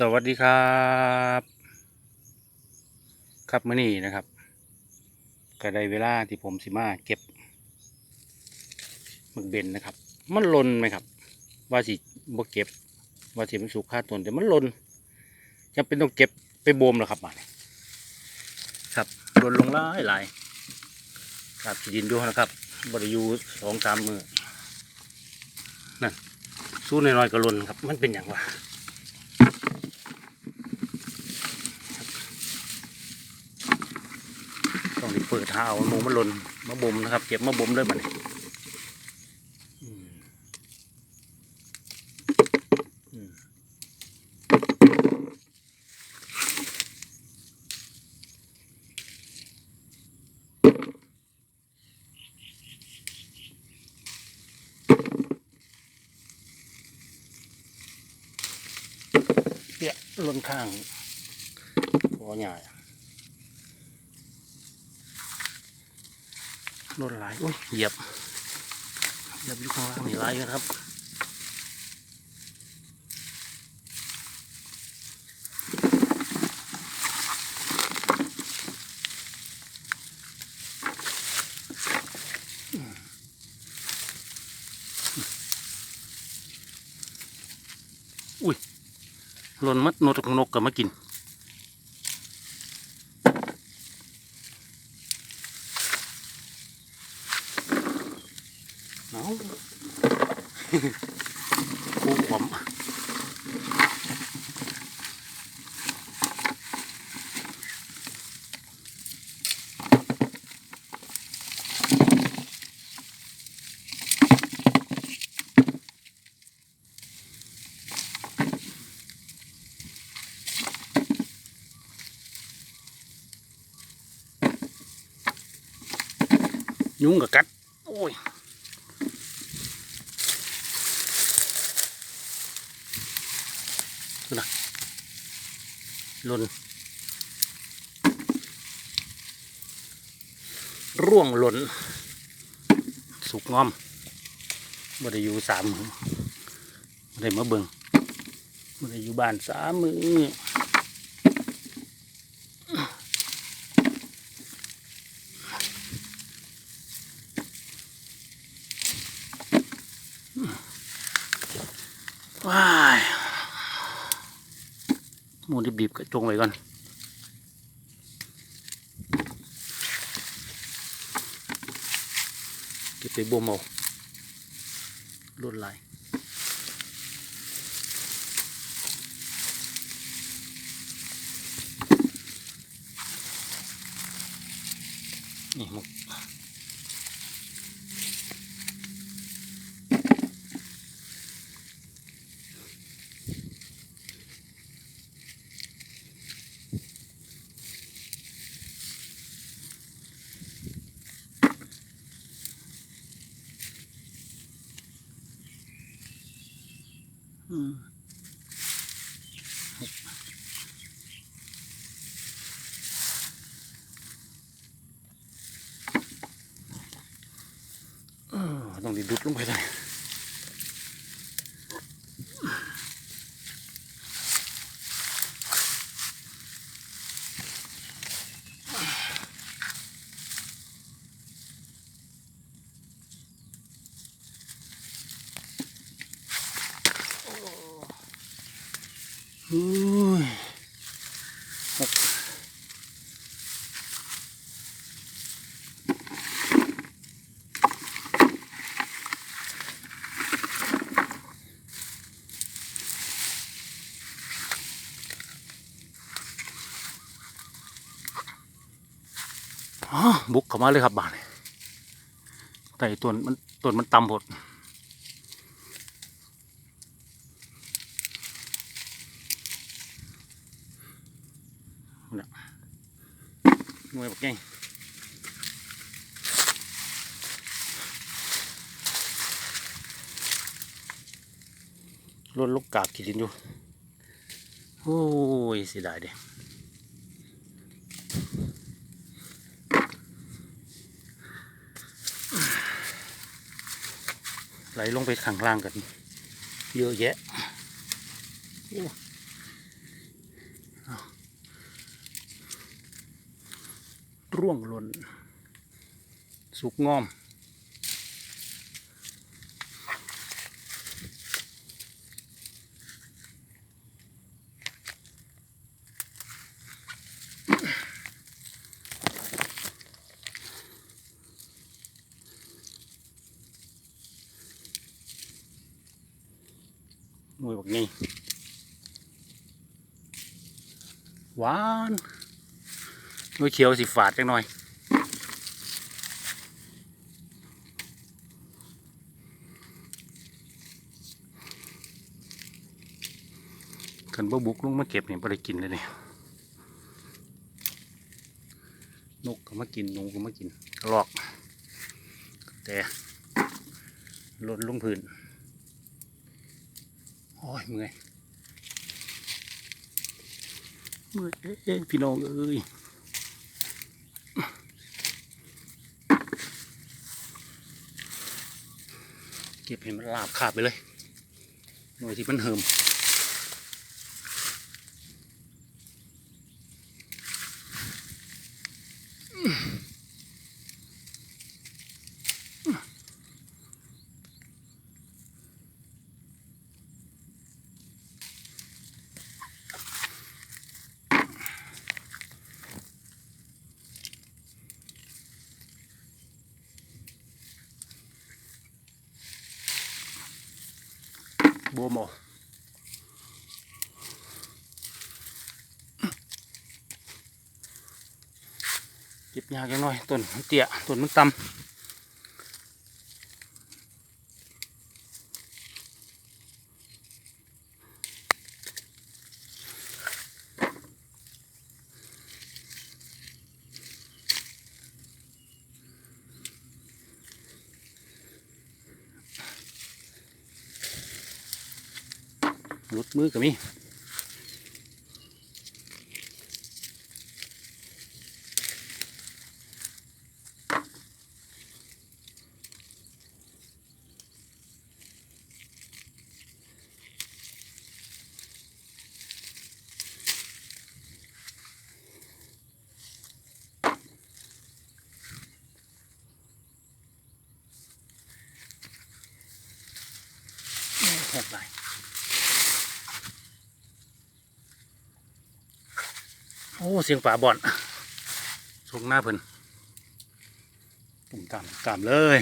สวัสดีครับ ครับมื่อนี้นะครับก็ได้เวลาที่ผมสิมาเก็บหมึกเบนนะครับ มันลนไหมครับ ว่าสิบ่เก็บ ว่าสิมันสุกค่าตนแต่มันลนยังเป็นต้องเก็บไปโบมแล้วครับมาครับลนลงหลายหลายครับสีดินดูนะครับบริยูสองสามมือนั่นสู้น้อยๆก็ลนครับ มันเป็นอย่างวะ ต้องไปเปิดท้าเอาหมูมาหล่นมาบ่มนะครับ เก็บมาบ่มด้วยมันเปียหล่นข้างพอใหญ่ รถไหลายอุ้ยเหยียบเหยียบอยู่ข้างล่างนี่ไหลายกันครับอุ้ยหล่นมัดนกนกกับมากิน เอา กูขวมยุงกับกัด โอ้ย หล่นร่วงหล่น สุกงอมบ่ได้อยู่สามมือบ่ได้มาเบิงบ่ได้อยู่บ้านสามมือว้ายห มูนี่บีบกระจงไว้ก่อนเก็บไปบ่มเอาลวดลายนี่หมกอืมเออ ต้องไดีดุดลงไปเลยอุ้ยหกอ๋อ บุกเข้ามาเลยครับบานแต่ต้นมันต้นมันต่ำหมดหน่วยบักไงรถลูกกาบขีดินอยู่ โอ้ยเสียดายเด้ ไหลลงไปข้างล่างกัน เยอะแยะร่วงหล่นสุกงอม วานหน่วยเขียวสิฝาดจังหน่อยขันบ่บุกลงมาเก็บเนี่ยบ่ได้กินเลยเนี่ยนกก็มากินนูก็มากินกระรอก แต่หล่นลงพื้น โอ้ยเมื่อยเมื่อเอพี่น้องเอ้ยเก็บให้มันลาบขาบไปเลยหน่วยที่มันเหิม โบวมเอเก็บยากยังน้อยต้นมันเตี้ยต้นมันต่ำ หลุดมือก็มี อ้เสียงป่าบ่อนชงหน้าเพิ่นตุ่มตามตามเลย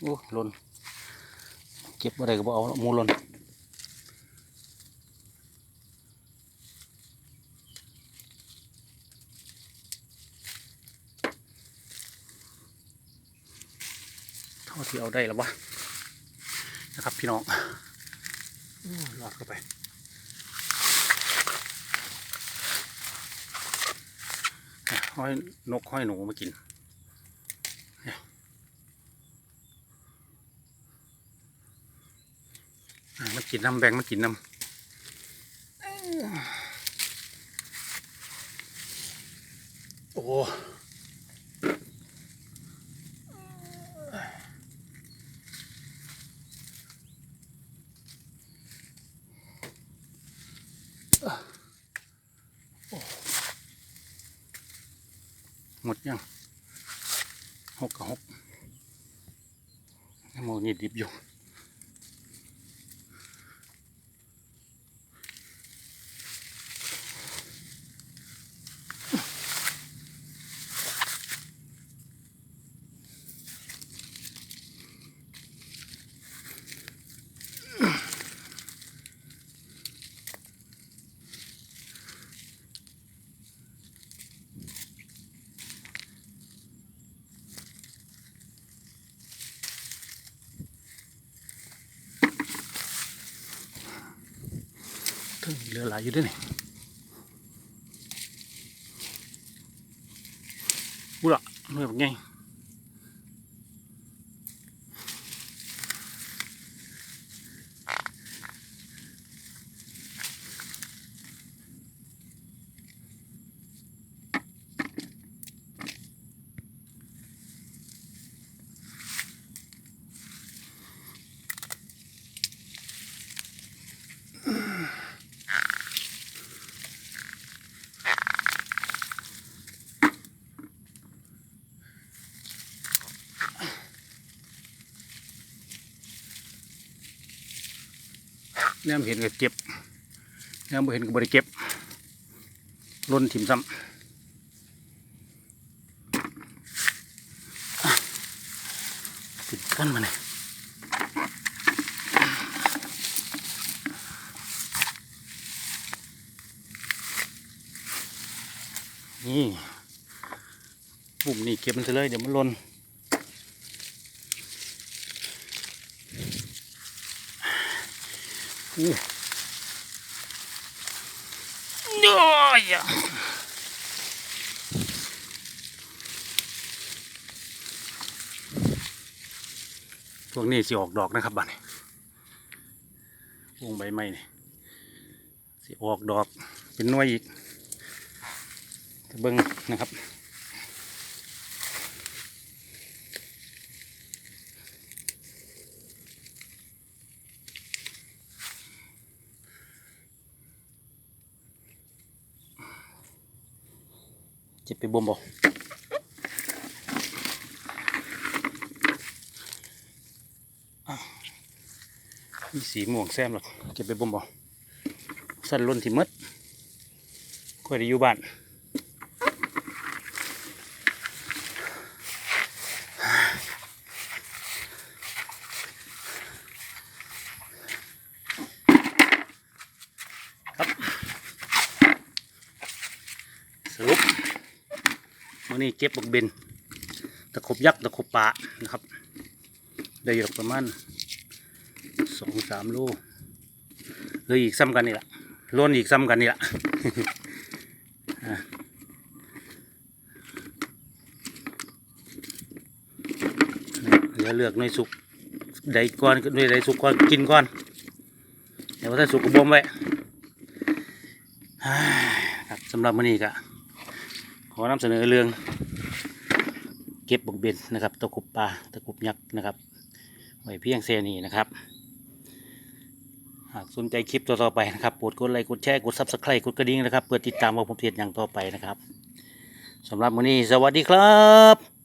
โอ้หล่นเก็บอะไรก็บ่เอาหมูหล่นเที่เอาได้แล้ววะนะครับพี่น้องโอ้ลอดเข้าไปห้อยนกห้อยหนูมากินอะมันกินน้ำแบงมันกินน้ำโอ้ หมดยังหกกับหกโมนี่ดิบอยู่ ถึงเหลือหลายอยู่ด้วยนี่กูละหน่วยแบบไง แนมเห็นก็เก็บแนมบ่เห็นก็บ่ได้เก็บล้นถิ่มซ้ำติดกันมาเนี่ยนี่ปุ่มนี่เก็บมันเลยเดี๋ยวมันล่น อู้ย้อยอะพวกนี้สิออกดอกนะครับบัดนี้วงใบไม้นี่สิออกดอกเป็นน่วยอีกเบิ้งนะครับ จะไปบ่มบ่มีสีม่วงแซมหรอกเก็บไปบ่มบ่สั้นล้นที่หมดค่อยได้อยู่บ้านครับ สรุป มื่อ นี้เก็บบักเบนตะขบยักษ์ตะขบปลานะครับ ได้อยู่ประมาณสองสามโลเลยอีกซ้ำกันนี่แหละล้นอีกซ้ำกันนี่แหละอะเหลือเลือกหน่วยสุกได้ก่อนหน่วยได้สุกก่อนกินก่อน เดี๋ยวถ้าสุกก็บ่มไว้ครับสำหรับมื่อนี้ก็ อนำเสนอเรื่อง เก็บบกเบนนะครับ ตะกุบปลาตะกุบยักษ์นะครับไว้เพียงเซนีนะครับ หากสนใจคลิปต่อๆไปนะครับโปรดกดไลค์กดแชร์กดซับสไครต์กดกระดิ่งนะครับเพื่อติดตามว่าผมเพียรอย่างต่อไปนะครับสำหรับวันนี้สวัสดีครับ